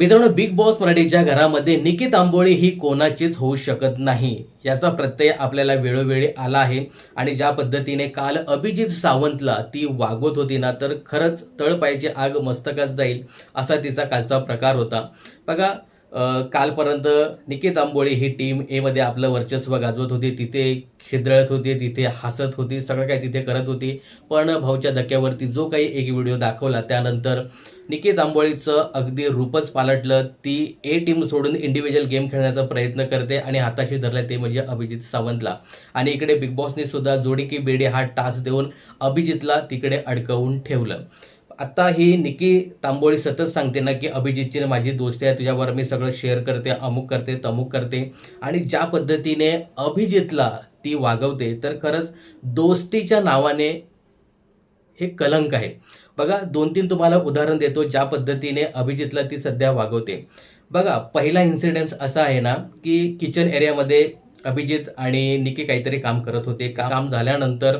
मित्रांनो big boss मराठीच्या घरामध्ये निकित आंबोळी ही कोणाचीच होऊ शकत नाही. याचा प्रत्यय आपल्याला वेळोवेळी आला आहे आणि ज्या पद्धतीने काल अभिजित सावंतला ती वागवत होती ना तर खरंच तळपायची आग मस्तकात जाईल असा तिचा कालचा प्रकार होता. बघा कालपर्यंत निकेत तांबोळी ही टीम एमध्ये आपलं वर्चस्व गाजवत होती तिथे खिदळत होती तिथे हसत होती सगळं काही तिथे करत होती. पण भाऊच्या धक्क्यावरती जो काही एक व्हिडिओ दाखवला त्यानंतर निकेत आंबोळीचं अगदी रूपच पालटलं. ती ए टीम सोडून इंडिव्हिज्युअल गेम खेळण्याचा प्रयत्न करते आणि हाताशी धरलं ते म्हणजे अभिजित सावंतला. आणि इकडे बिग बॉसने सुद्धा जोडी की बेडी हा टास्क देऊन अभिजितला तिकडे अडकवून ठेवलं. आता ही निकी तांबोळी सतत सांगते ना की अभिजितची माझी दोस्ती आहे तुझ्यावर मी सगळं शेअर करते अमुक करते तमुक करते. आणि ज्या पद्धतीने अभिजितला ती वागवते तर खरंच दोस्तीच्या नावाने हे कलंक आहे. बघा दोन तीन तुम्हाला उदाहरण देतो ज्या पद्धतीने अभिजितला ती सध्या वागवते. बघा पहिला इन्सिडेन्स असा आहे ना की किचन एरियामध्ये अभिजित आणि निकी काहीतरी काम करत होते. काम झाल्यानंतर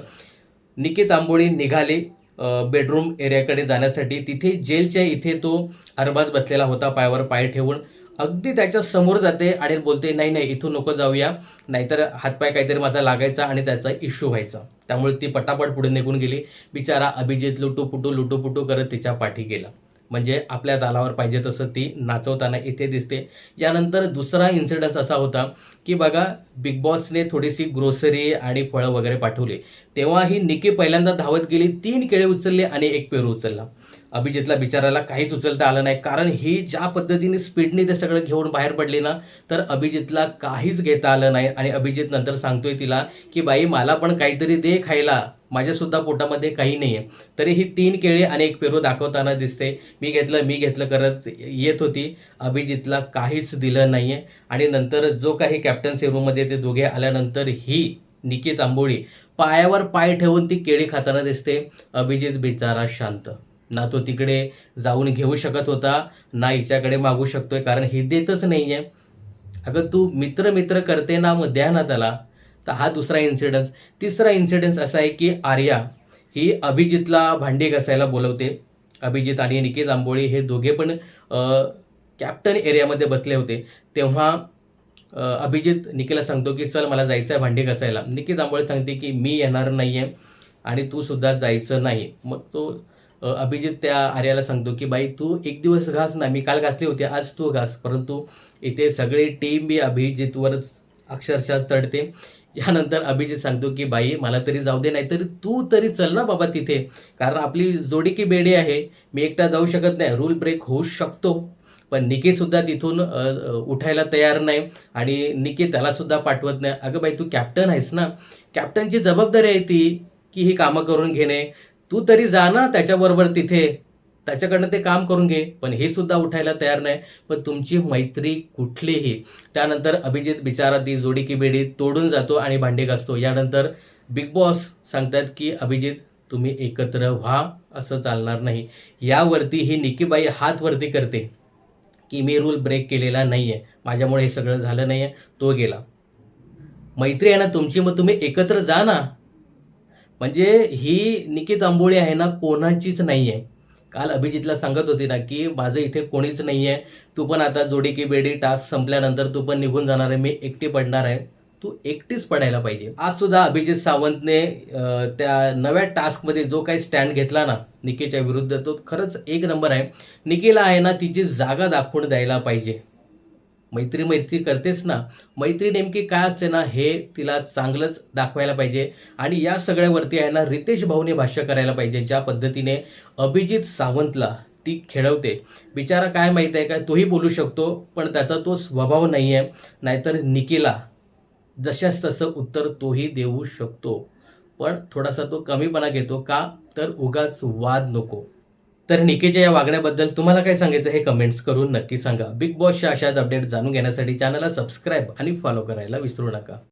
निकी तांबोळी निघाली. बेडरूम एरियाकडे जाण्यासाठी तिथे जेलच्या इथे तो अरबाज बसलेला होता पायावर पाय ठेवून. अगदी त्याच्यासमोर जाते आणि बोलते नाही नाही इथून नको जाऊया. नाहीतर हातपाय काहीतरी माझा लागायचा आणि त्याचा इश्यू व्हायचा. त्यामुळे ती पटापट पुढे निघून गेली. बिचारा अभिजित लुटू पुटू लुटू पुटू करत तिच्या पाठी गेला. म्हणजे आपल्या तालावर पाहिजे तसं ती नाचवताना इथे दिसते. यानंतर दुसरा इन्सिडन्स असा होता की बघा बिग बॉसने थोडीशी ग्रोसरी आणि फळं वगैरे पाठवली. तेव्हा ही निकी पहिल्यांदा धावत गेली तीन केळे उचलले आणि एक पेरू उचलला. अभिजितला बिचाराला काहीच उचलता आलं नाही कारण ही ज्या पद्धतीने स्पीडने ते सगळं घेऊन बाहेर पडली ना तर अभिजितला काहीच घेता आलं नाही. आणि अभिजित नंतर सांगतोय तिला की बाई मला पण काहीतरी दे खायला. माझ्यासुद्धा पोटामध्ये काही नाही आहे तरी ही तीन केळी आणि एक पेरू दाखवताना दिसते. मी घेतलं मी घेतलं करत येत होती. अभिजितला काहीच दिलं नाही आहे आणि नंतर जो काही कॅप्टन्सी रूममध्ये ते दोघे आल्यानंतर ही निकित तांबोळी पायावर पाय ठेवून ती केळी खाताना दिसते. अभिजित बिचारा शांत. ना तो तिकडे जाऊन घेऊ शकत होता ना हिच्याकडे मागू शकतोय कारण ही देतच नाही आहे अगं तू मित्र मित्र करते ना मग द्या ना त्याला. तर हा दुसरा इन्सिडन्स तिसरा इन्सिडन्स असा आहे की आर्या ही अभिजितला भांडी घासायला बोलवते. अभिजित आणि निकेत आंबोळी हे दोघे पण कॅप्टन एरियामध्ये बसले होते. तेव्हा अभिजित निकेला सांगतो की चल मला जायचं आहे भांडी घासायला. निकेत आंबोळी सांगते की मी येणार नाही आहे आणि तू सुद्धा जायचं नाही. मग तो अभिजित त्या आर्याला सांगतो की बाई तू एक दिवस घास ना मी काल घासले होते आज तू घास. परंतु इथे सगळी टीम बी अभिजितवरच अक्षरशः चढते. यानंतर अभिजित सांगतो की बाई मला तरी जाऊ दे नाही तरी तू तरी चल ना बाबा तिथे. कारण आपली जोडी की बेडी आहे. मी एकटा जाऊ शकत नाही. रूल ब्रेक होऊ शकतो. पण निकीसुद्धा तिथून उठायला तयार नाही आणि निकी त्यालासुद्धा पाठवत नाही. अगं बाई तू कॅप्टन आहेस ना. कॅप्टनची जबाबदारी आहे ती की ही कामं करून घेणे. तू तरी जा ना त्याच्याबरोबर तिथे. त्याच्याकडनं ते काम करून घे. पण हे सुद्धा उठायला तयार नाही. पण तुमची मैत्री कुठलीही. त्यानंतर अभिजित बिचारा ती जोडी की बेडी तोडून जातो आणि भांडी घासतो. यानंतर बिग बॉस सांगतात की अभिजित तुम्ही एकत्र व्हा. असं चालणार नाही. यावरती ही निकीबाई हात वरती करते की मी रूल ब्रेक केलेला नाही आहे माझ्यामुळे हे सगळं झालं नाही आहे तो गेला. मैत्री आहे ना तुमची. मग तुम्ही एकत्र जा ना. म्हणजे ही निकी तांबोळी आहे ना कोणाचीच नाही आहे काल अभिजितला सांगत होती ना की माझं इथे कोणीच नाही आहे तू पण आता जोडी की बेडी टास्क संपल्यानंतर तू पण निघून जाणार आहे. मी एकटी पडणार आहे. तू एकटीच पडायला पाहिजे. आज सुद्धा अभिजित सावंतने त्या नव्या टास्कमध्ये जो काही स्टँड घेतला ना निकीच्या विरुद्ध तो खरंच एक नंबर आहे. निकीला आहे ना तिची जागा दाखवून द्यायला पाहिजे. मैत्री मैत्री करतेस ना मैत्री नेमकी काय असते ना हे तिला चांगलंच दाखवायला पाहिजे. आणि या सगळ्यावरती आहे ना रितेश भाऊने भाष्य करायला पाहिजे ज्या पद्धतीने अभिजित सावंतला ती खेळवते. बिचारा काय माहीत आहे का तोही बोलू शकतो पण त्याचा तो स्वभाव नाही आहे नाहीतर निकिला जशास तसं उत्तर तोही देऊ शकतो. पण थोडासा तो कमीपणा घेतो का तर उगाच वाद नको. तर निकेच्या या वागण्याबद्दल तुम्हाला काय सांगायचं हे कमेंट्स करून नक्की सांगा. बिग बॉसच्या अशाच अपडेट जाणून घेण्यासाठी चॅनलला सबस्क्राईब आणि फॉलो करायला विसरू नका.